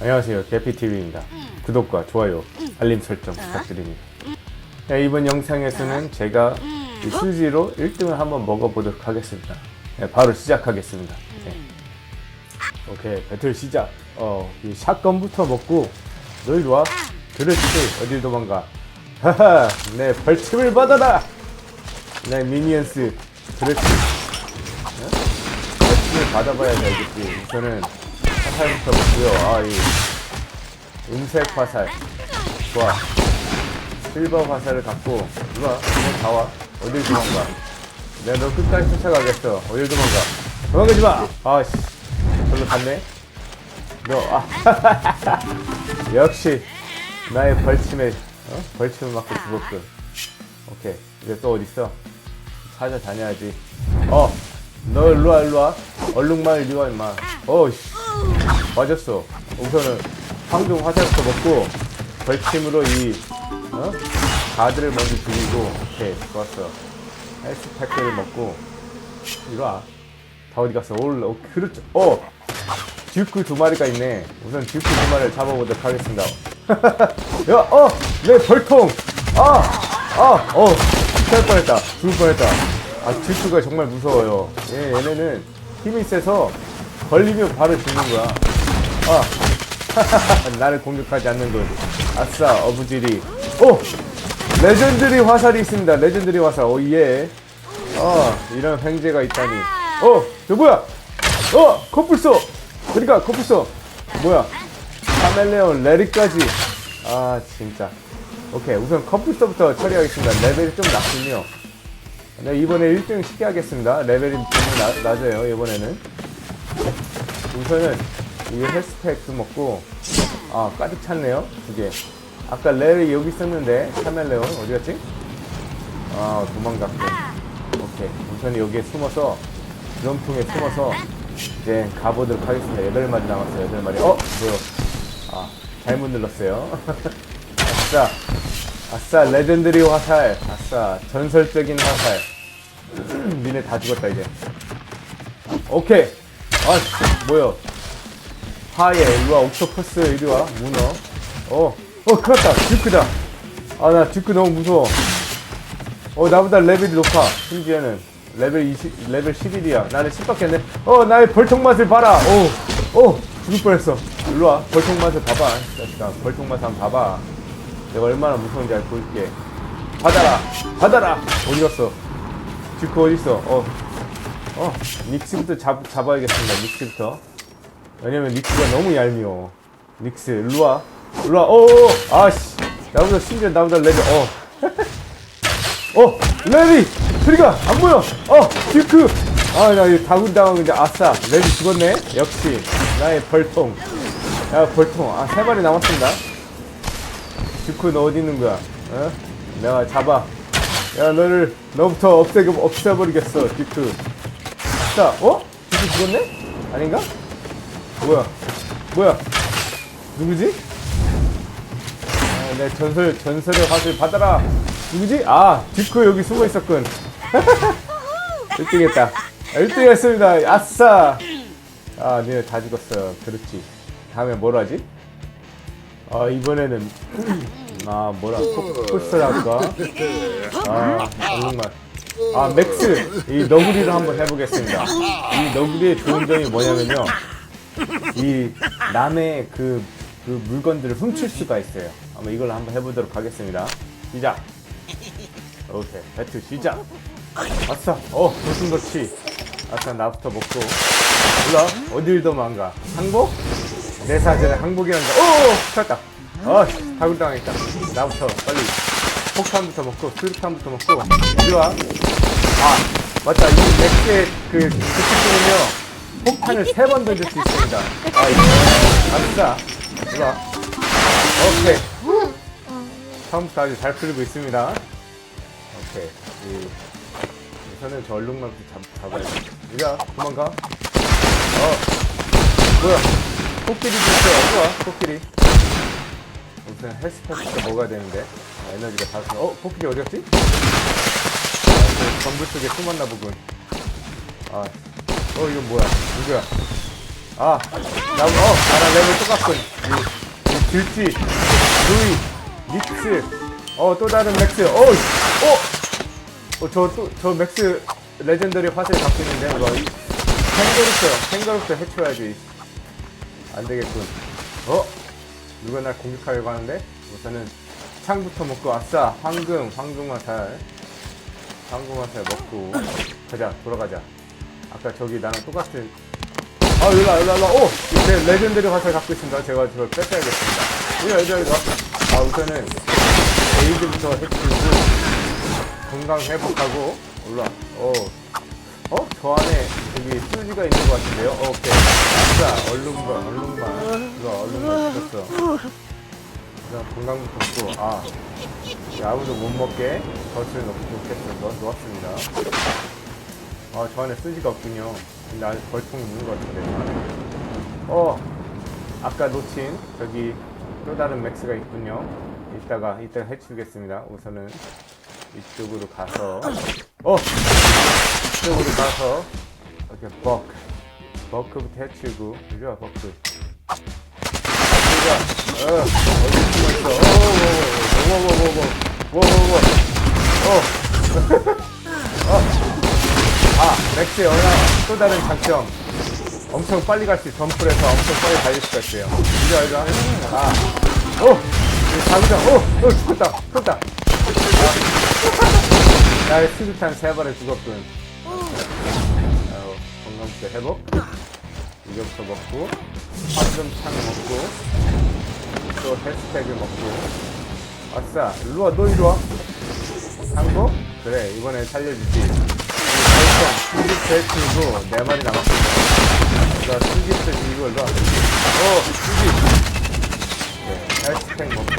안녕하세요. 개피TV입니다. 구독과 좋아요, 알림 설정 부탁드립니다. 네, 이번 영상에서는 제가 이 수지로 1등을 한번 먹어보도록 하겠습니다. 네, 바로 시작하겠습니다. 네. 오케이, 배틀 시작. 어, 이 샷건부터 먹고, 너 이리 와. 그렇지, 어딜 도망가. 하하, 내 벌침을 받아라! 내 미니언스, 그렇지. 어? 벌침을 받아봐야 되겠지. 우선은 화살부터 먹고요. 아, 이 음색 화살. 좋아. 실버 화살을 갖고, 누가, 그냥 다 와. 어딜 도망가. 내가 너 끝까지 쫓아가겠어. 어딜 도망가. 도망가지 마! 아씨. 별로 갔네? 너, 아. 역시, 나의 벌침에, 어? 벌침을 맞고 죽었군. 오케이. 이제 또 어딨어? 찾아다녀야지. 어! 너 일로 와, 일로 와. 얼룩말 일로 와, 임마. 어이씨. 맞았어. 우선은 황금 화살부터 먹고 벌침으로 이 어? 가드를 먼저 죽이고 오케이 좋았어. 헬스팩을 먹고 이리 와. 다 어디 갔어? 올라. 어, 그렇죠. 어. 듀크 두 마리가 있네. 우선 듀크 두 마리를 잡아보도록 하겠습니다. 야, 어, 내 벌통. 아, 아, 어, 죽을 뻔했다. 죽을 뻔했다. 아, 듀크가 정말 무서워요. 얘, 얘네는 힘이 세서 걸리면 바로 죽는 거야. 아, 나를 공격하지 않는 걸. 아싸, 어부지리. 오! 레전드리 화살이 있습니다. 레전드리 화살. 오, 예. 어, 이런 횡재가 있다니. 어, 저 뭐야? 어, 코뿔소! 그러니까, 코뿔소! 뭐야? 카멜레온, 레리까지. 아, 진짜. 오케이, 우선 코뿔소부터 처리하겠습니다. 레벨이 좀 낮군요. 네, 이번에 1등 쉽게 하겠습니다. 레벨이 좀 낮, 낮아요, 이번에는. 우선은 이 헬스팩도 먹고 아 가득 찼네요 두 개. 아까 레이 여기 있었는데 카멜레온 어디 갔지? 아 도망갔고. 오케이 우선 여기에 숨어서 드럼통에 숨어서 이제 가보도록 하겠습니다. 여덟 마리 남았어요. 여덟 마리. 어 뭐요? 아 잘못 눌렀어요. 아싸 아싸 레전드리 화살. 아싸 전설적인 화살. 니네 다 죽었다 이제. 오케이. 아, 씨, 뭐 야. 하예, 일로와, 옥토퍼스, 이리와, 문어. 어, 어, 큰일 났다. 듀크다. 아, 나 듀크 너무 무서워. 어, 나보다 레벨이 높아. 심지어는. 레벨 20, 레벨 11이야. 나는 10밖에 안 돼. 어, 나의 벌통 맛을 봐라. 오, 오, 죽을 뻔했어. 일로와, 벌통 맛을 봐봐. 이 자식아, 벌통 맛 한번 봐봐. 내가 얼마나 무서운지 알고 보일게. 받아라! 받아라! 어디 갔어? 듀크 어딨어? 어, 어, 닉스부터 잡, 잡아야겠습니다. 닉스부터. 왜냐면 닉스가 너무 얄미워. 닉스, 일로와. 일로와. 어어, 아씨. 나보다 심지어 나보다 레벨, 어. 어, 레비! 트리가! 안 보여! 어, 듀크! 아, 나 이거 다군당하고 이제 아싸. 레비 죽었네? 역시. 나의 벌통. 야, 벌통. 아, 세 마리 남았습니다. 듀크 너 어디 있는 거야? 어? 내가 잡아. 야, 너를, 너부터 없애, 없애버리겠어, 듀크. 자, 어? 듀크 죽었네? 아닌가? 뭐야? 뭐야? 누구지? 아, 내 전설, 전설의 화살 받아라! 누구지? 아, 듀크 여기 숨어 있었군. 1등 했다. 1등 했습니다. 아싸! 아, 니네 다 죽었어요. 그렇지. 다음에 뭘 하지? 아, 이번에는, 아, 뭐라, 푸스랄까? 아, 정말. 아, 맥스! 이 너구리를 한번 해보겠습니다. 이 너구리의 좋은 점이 뭐냐면요. 이 남의 그, 그 물건들을 훔칠 수가 있어요. 한번 이걸 한번 해보도록 하겠습니다. 시작! 오케이, 배틀 시작! 아싸! 어, 무슨 거치? 아싸, 나부터 먹고. 몰라? 어딜 도망가? 항복? 내 사전에 항복이란다. 오! 찾았다! 어, 다굴 당했다. 나부터 빨리. 폭탄부터 먹고, 수류탄부터 먹고. 이리 와. 아, 맞다. 이 맥스의 그, 그 특징은요. 폭탄을 세 번 던질 수 있습니다. 아, 이거. 이리 와. 오케이. 처음부터 잘 풀리고 있습니다. 오케이. 이, 우선은 저 얼룩만부터 잡, 잡아야 돼. 이리와, 도망가. 어, 뭐야. 코끼리도 있어. 좋아, 코끼리. 우선 헬스팩부터 먹어야 되는데. 아, 에너지가 다 없어. 어, 코끼리 어디 갔지? 아, 저 건물 속에 숨었나 보군. 아, 어, 이건 뭐야? 누구야? 아, 나, 어, 나랑 레벨 똑같군. 이, 이 들쥐, 루이, 닉스, 어, 또 다른 맥스, 어, 어, 어, 저, 맥스 레전더리 화살 갖고 있는데, 이거, 이, 캥거루스, 캥거루스 해쳐야지. 안 되겠군. 어? 누가 날 공격하려고 하는데? 우선은 창부터 먹고, 아싸, 황금, 황금 화살. 황금 화살 먹고, 가자, 돌아가자. 아까 저기 나랑 똑같은 아, 와, 일로 와. 오! 제 레전드리 화살 갖고 있습니다. 제가 저걸 뺏어야겠습니다. 와, 일로 와. 아, 우선은 에이드부터 해치우고, 건강 회복하고, 일로 와. 어, 어? 저 안에 여기 수지가 있는 것 같은데요? 어, 오케이. 얼룩말, 얼룩말. 일로 와, 얼룩말 죽었어. 일단 건강부터 먹고, 아. 야, 아무도 못 먹게 덫을 놓- 놓겠어. 놓- 놓았습니다. 아, 저 안에 수지가 없군요. 근데 아직 벌통이 있는 것 같은데. 어, 아까 놓친 저기 또 다른 맥스가 있군요. 이따가, 이따가 해치우겠습니다. 우선은 이쪽으로 가서, 어! 이쪽으로 가서, 이렇게 버크. 버크부터 해치우고, 이리 와, 버크. 이리 와. 어, 어디 숨어 있어. 어, 오, 오, 오, 오, 오, 오, 오, 오, 오, 오, 어. 맥스의 어나 또 다른 장점. 엄청 빨리 갈 수, 있어. 점프를 해서 엄청 빨리 달릴 수가 있어요. 이거, 이거. 아, 오! 이 자구장, 오! 오, 죽었다, 죽었다. 아, 나의 수류탄 세 발에 죽었군. 건강부터 회복. 이거부터 먹고, 황금창 먹고, 또 해스택을 먹고. 아싸, 일로와, 너 이리와. 항복? 그래, 이번에 살려주지. 벌써 수집 제치고 네 마리 남았습니다. 나 수집 제치고 일로 와. 어, 수집. 네, 헬스팩 먹고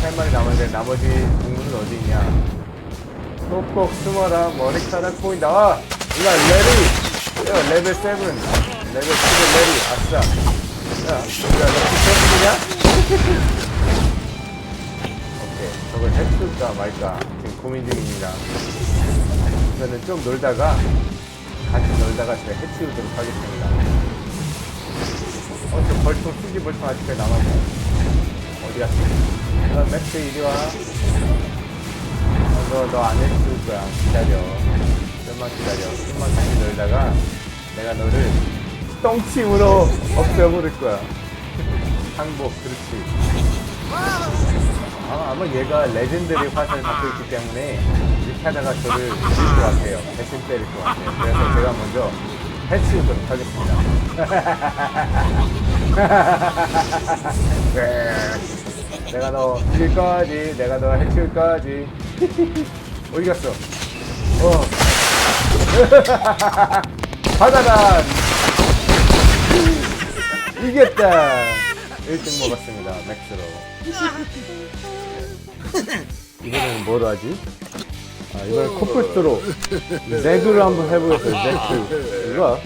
세 마리 남았는데 나머지 동물은 어디 있냐? 꼭꼭 숨어라 머리카락 보인다. 아, 일로 와, 레리. 야, 레벨 7. 레벨 7 레리. 아싸. 야, 야, 너? 오케이. 저걸 해줄까 말까 지금 고민 중입니다. 저는 좀 놀다가 같이 놀다가 제가 해치우도록 하겠습니다. 어, 저 벌통 수지 벌통 아직까지 남았네. 어디 갔지? 너 맥스 이리 와. 어, 너, 너안 해치울 거야. 기다려. 좀만 기다려. 좀만 같이 놀다가 내가 너를 똥침으로 없애버릴 거야. 항복, 그렇지. 아, 아마 얘가 레전드리 화살을 갖고 있기 때문에 하다가 저를 죽일 것 같아요. 대신 때릴 것 같아요. 그래서 제가 먼저 해치우도록 하겠습니다. 네. 내가 너 죽일 거지. 내가 너 해치울 거지. 어디 갔어? 어. 받아라! 이겼다! 1등 먹었습니다. 맥스로. 이번에는 뭐로 하지? 아, 이번엔 코뿔소로 네그를 한번 해보겠어요. 네그. 이리 와.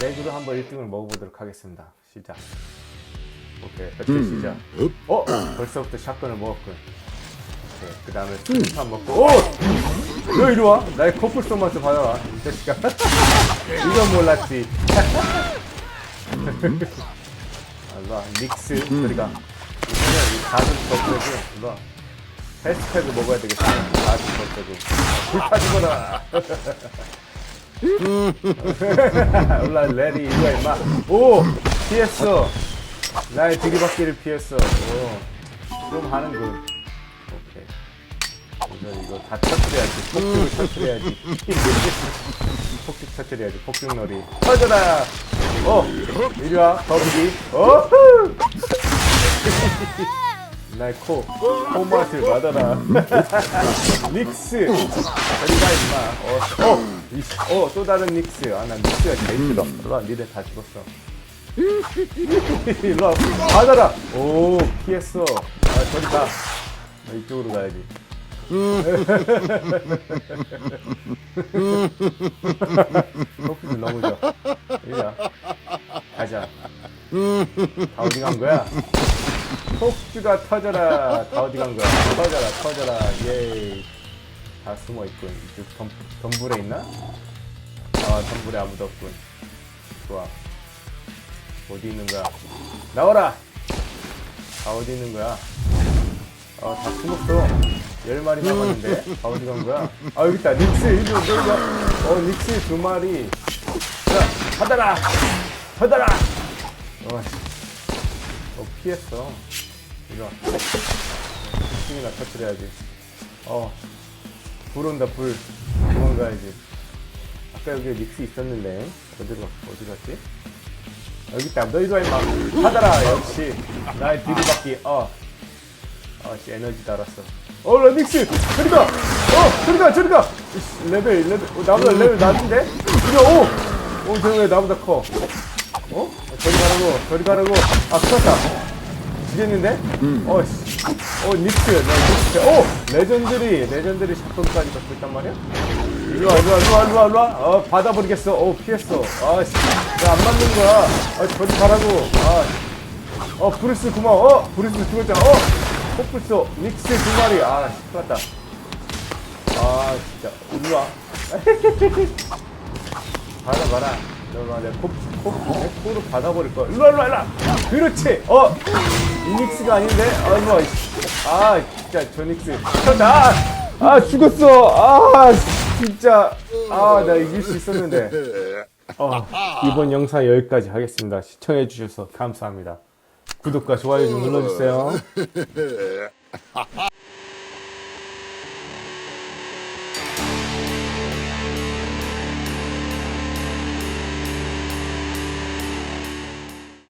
네그로 한번 1등을 먹어보도록 하겠습니다. 시작. 오케이. 배틀 시작. 어? 벌써부터 샷건을 먹었군. 오케이. 그 다음에 수류탄 먹고. 오! 너 이리 와. 나의 코뿔소 맛을 받아라. 이 자식아. 이건 몰랐지. 아, 일로 와. 닉스. 저리가. 이거는 이 가슴 덮개고 일로 와. 해시태그 먹어야 되겠어. 가슴 덮개고. 불타지거라. 올라 레디 와 임마. 오! 피했어. 나의 들이받기를 피했어. 오. 좀 하는군. 오케이. 이거 이거 다 터뜨려야지. 폭죽을 터뜨려야지. 폭죽 터뜨려야지. 폭죽놀이. 터져라. 어. 이리 와. 거북이. 어. 나의 코, 코맛을 받아라. 닉스. 저리가 임마. 어, 어, 다른 닉스. 아, 난 닉스가 제일 싫어. 일로 와, 니네 다 죽었어. 일로 와, 받아라. 오, 피했어. 아, 저리 가. 나 이쪽으로 가야지. 너무 좋아. 이리야. 가자. 다 어디 간 거야? 폭주가 터져라. 다 어디 간 거야? 터져라, 터져라. 예이. 다 숨어 있군. 이쪽 덤, 덤불에 있나? 아, 아, 덤불에 아무도 없군. 좋아. 어디 있는 거야? 나와라! 다 어디 있는 거야? 아, 다 숨었어. 열 마리 남았는데? 다 어디 간 거야? 아, 여기 있다. 닉스, 이리. 어, 닉스 두 마리. 자, 받아라! 받아라! 어, 씨. 어, 피했어. 와. 힘이나 터뜨려야지. 어, 불 온다, 불. 도망가야지. 아까 여기 닉스 있었는데, 어디로, 갔- 어디 갔지? 여기 있다. 너 이리 와, 임마. 받아라, 역시. 나의 뒤로받기, 어. 아, 씨, 에너지 달았어. 어, 나 닉스! 저리 가! 어, 저리 가, 저리 가! 이씨, 레벨, 레벨, 어, 나보다 레벨 낮은데? 이리 와, 오! 오, 쟤왜 나보다 커? 어? 저리 가라고, 저리 가라고. 아, 큰일 났다. 지겠는데? 어, 씨. 어, 닉스, 나 닉스. 오! 레전드리, 레전드리 샷건까지 갖고 있단 말이야? 일로와, 일로와, 일로와, 일로와, 일로와. 어, 받아버리겠어. 어, 피했어. 아, 씨. 왜안 맞는 거야? 아, 저리 가라고. 아, 어, 브루스 고마워. 어, 브루스 죽었잖아. 어, 포프스, 닉스 두 마리. 아, 씨, 큰일 났다. 아, 진짜. 일로와. 받아봐라. 너가 내 코, 코, 내 코로 받아버릴 거야. 일로와, 일로와, 일로와. 그렇지. 어, 이닉스가 아닌데? 아, 일로와. 이씨. 아, 진짜, 저 닉스. 쳤다. 아, 아, 죽었어. 아, 진짜. 아, 나 이길 수 있었는데. 어, 이번 영상 여기까지 하겠습니다. 시청해주셔서 감사합니다. 구독과 좋아요 좀 눌러주세요.